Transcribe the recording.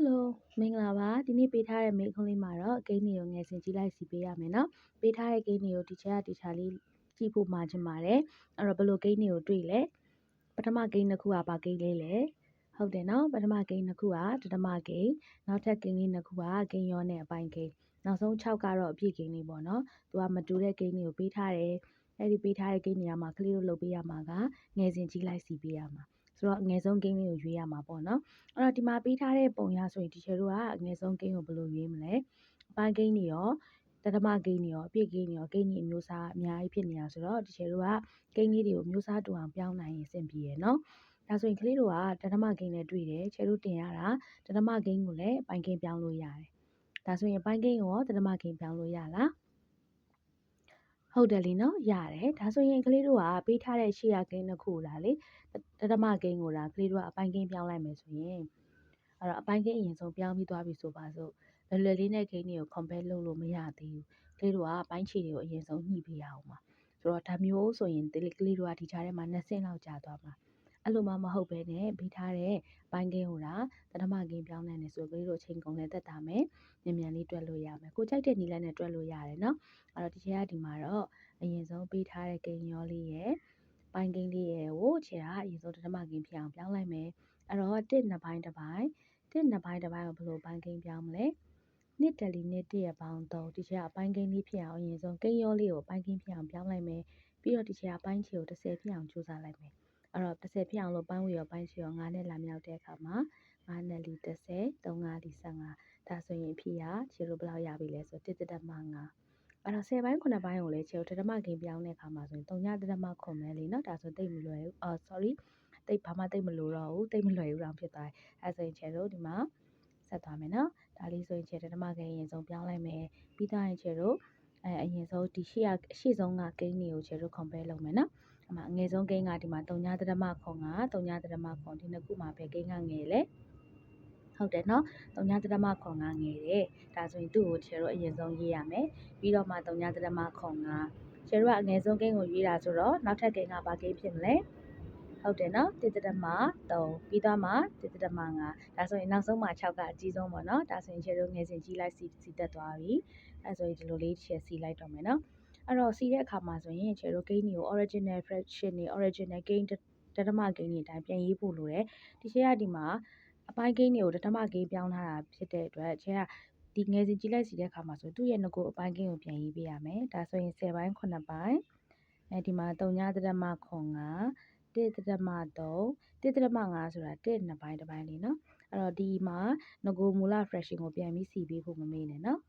Hello မင်္ဂလာပါဒီနေ့ပေးထားတဲ့မေးခွန်းလေးမှာတော့ဂိမ်းတွေကိုငယ်စဉ်ကြည့်လိုက်စီပေးရမယ်နော်ပေးထားတဲ့ဂိမ်းတွေကို teacher က teacher လေးကြည့်ဖို့မှာချင်ပါတယ်အဲ့တော့ဘယ်လိုဂိမ်းတွေကိုတွေ့လဲပထမဂိမ်းတစ်ခုကဘာဂိမ်းလေးလဲဟုတ်တယ်နော်ပထမဂိမ်းတစ်ခုကဒထမဂိမ်းနောက်ထပ်ဂိမ်းလေးနှစ်ခုကဂိမ်းရောနဲ့အပိုင်းဂိမ်းနောက်ဆုံး6ကတော့အပြည့်ဂိမ်းလေးပေါ့နော်သူကမတူတဲ့ဂိမ်းတွေကိုပေးထားတယ်အဲ့ဒီပေးထားတဲ့ဂိမ်းနေရာမှာကလေးတို့လုပ်ပေးရမှာကငယ်စဉ်ကြည့်လိုက်စီပေးရမှာ ဆိုတော့အငယ်ဆုံးဂိမ်းလေးကိုရွေးရမှာပေါ့နော်အဲ့တော့ဒီမှာပေးထားတဲ့ပုံရဆိုရင် teacher တို့ကအငယ်ဆုံးဂိမ်းကိုဘယ်လိုရွေးမလဲအပိုင်းဂိမ်းတွေရောတထမဂိမ်းတွေရောအပြည့်ဂိမ်းတွေရောဂိမ်းတွေအမျိုးအစားအများကြီးဖြစ်နေတာဆိုတော့ teacher တို့ကဂိမ်းလေးတွေကိုမျိုးစားတူအောင်ပြောင်းနိုင်ရင်အဆင်ပြေရယ်နော်ဒါဆိုရင်ကလေးတို့ကတထမဂိမ်းနဲ့တွေ့တယ်ချေတို့တင်ရတာတထမဂိမ်းကိုလည်းအပိုင်းဂိမ်းပြောင်းလို့ရတယ်ဒါဆိုရင်အပိုင်းဂိမ်းကိုရောတထမဂိမ်းပြောင်းလို့ရလား ဟုတ်တယ်လीနော်ရတယ်ဒါဆိုရင်ကလေးတို့ကပေးထားတဲ့ရှေ့ရဂိမ်းတစ်ခုလာလေတထမဂိမ်းကိုဒါကလေးတို့ကအပိုင်းဂိမ်းပြောင်းလိုက်မယ်ဆိုရင်အဲ့တော့အပိုင်းဂိမ်းအရင်ဆုံးပြောင်းပြီးသွားပြီဆိုပါစို့လွယ်လွယ်လေးနဲ့ဂိမ်းတွေကို compare လုပ်လို့မရသေးဘူးကလေးတို့ကအပိုင်းခြေတွေကိုအရင်ဆုံးညှိပေးရအောင်ပါဆိုတော့ဒါမျိုးဆိုရင်ကလေးတို့ကဒီကြားထဲမှာ2ဆင့်လောက်ကြာသွားမှာ အဲ့လိုမှမဟုတ်ပဲနဲ့ပေးထားတဲ့ပိုင်းကင်းဟိုတာတထမကင်းပြောင်းနိုင်တယ်ဆိုကလေးတို့ချိန်ကုန်လဲတက်တာမယ်မြန်မြန်လေးတွက်လို့ရမယ်ကိုကြိုက်တဲ့နီလန်းနဲ့တွက်လို့ရတယ်နော်အဲ့တော့ဒီချက်ကဒီမှာတော့အရင်ဆုံးပေးထားတဲ့ကင်းရောလေးရဲ့ပိုင်းကင်းလေးရဲ့ကိုခြေကအရင်ဆုံးတထမကင်းဖြစ်အောင်ပြောင်းလိုက်မယ်အဲ့တော့တစ်နှစ်ပိုင်းတစ်ပိုင်းတစ်နှစ်ပိုင်းတစ်ပိုင်းကိုဘယ်လိုပိုင်းကင်းပြောင်းမလဲနှစ်တယ်လီနှစ်တရပေါင်း3ဒီချက်အပိုင်းကင်းလေးဖြစ်အောင်အရင်ဆုံးကိန်းရောလေးကိုပိုင်းကင်းဖြစ်အောင်ပြောင်းလိုက်မယ်ပြီးတော့ဒီချက်အပိုင်းချီကို30ဖြစ်အောင်ကြိုးစားလိုက်မယ် အဲ့တော့30ဖြစ်အောင်လို့ပိုင်းဝေရောပိုင်းချီရော9နဲ့လာမြောက်တဲ့အခါမှာ9နဲ့လီ30 3 5လီ15ဒါဆိုရင်ဖြစ်ရချီတို့ဘယ်လောက်ရပြီလဲဆို1တက်မှ9အဲ့တော့10ပိုင်း9ပိုင်းကိုလည်းချီတို့တမကင်းပြောင်းတဲ့အခါမှာဆိုရင်3ညတက်မှခွန်မဲလीเนาะဒါဆိုတိတ်မလွယ်ဘူးအော် sorry တိတ်ဘာမှတိတ်မလို့တော့ဘူးတိတ်မလွယ်ဘူးတော့ဖြစ်သွားတယ်အဲဆိုရင်ချီတို့ဒီမှာဆက်သွားမယ်နော်ဒါလေးဆိုရင်ချီတမကင်းအရင်ဆုံးပြောင်းလိုက်မယ်ပြီးသားရင်ချီတို့အဲအရင်ဆုံးဒီရှေ့အရှေ့ဆုံးကကိန်းတွေကိုချီတို့ compare လုပ်မယ်နော် အမအငယ်ဆုံးကိန်းကဒီမှာ3ညတရမခွန်က3ညတရမခွန်ဒီနှစ်ခုမှာပဲကိန်းကငယ်လေဟုတ်တယ်နော်3ညတရမခွန်ကငယ်တယ်ဒါဆိုရင်သူ့ကိုချေတို့အရင်ဆုံးရေးရမယ်ပြီးတော့မှ3ညတရမခွန်ကချေတို့ကအငယ်ဆုံးကိန်းကိုရေးတာဆိုတော့နောက်ထပ်ကိန်းကဘာကိန်းဖြစ်မလဲဟုတ်တယ်နော်တစ်တမ3ပြီးတော့မှတစ်တမ5ဒါဆိုရင်နောက်ဆုံးမှာ6ကအကြီးဆုံးပေါ့နော်ဒါဆိုရင်ချေတို့ငယ်စဉ်ကြီးလိုက်စီစီတက်သွားပြီအဲဆိုရင်ဒီလိုလေးချေစီလိုက်တော့မယ်နော် အဲ့တော့စီးတဲ့အခါမှာဆိုရင်ချေတို့ gain တွေကို original fraction တွေ original gain တတမ gain တွေအတိုင်းပြန်ရေးဖို့လိုတယ်ဒီချေကဒီမှာအပိုင်း gain တွေကိုတတမ gain ပြောင်းထားတာဖြစ်တဲ့အတွက်ချေကဒီငယ်စဉ်ကြည့်လိုက်စီတဲ့အခါမှာဆိုသူ့ရဲ့ငကိုအပိုင်း gain ကိုပြန်ရေးပေးရမယ်ဒါဆိုရင်10ပိုင်း9ပိုင်းအဲဒီမှာ3ညတတမခွန်က1တတမ3 1တတမ5ဆိုတာ1နှစ်ပိုင်းတစ်ပိုင်းလေးเนาะအဲ့တော့ဒီမှာငကိုမူလ fraction ကိုပြန်ပြီးစီပေးဖို့မမေ့နဲ့เนาะ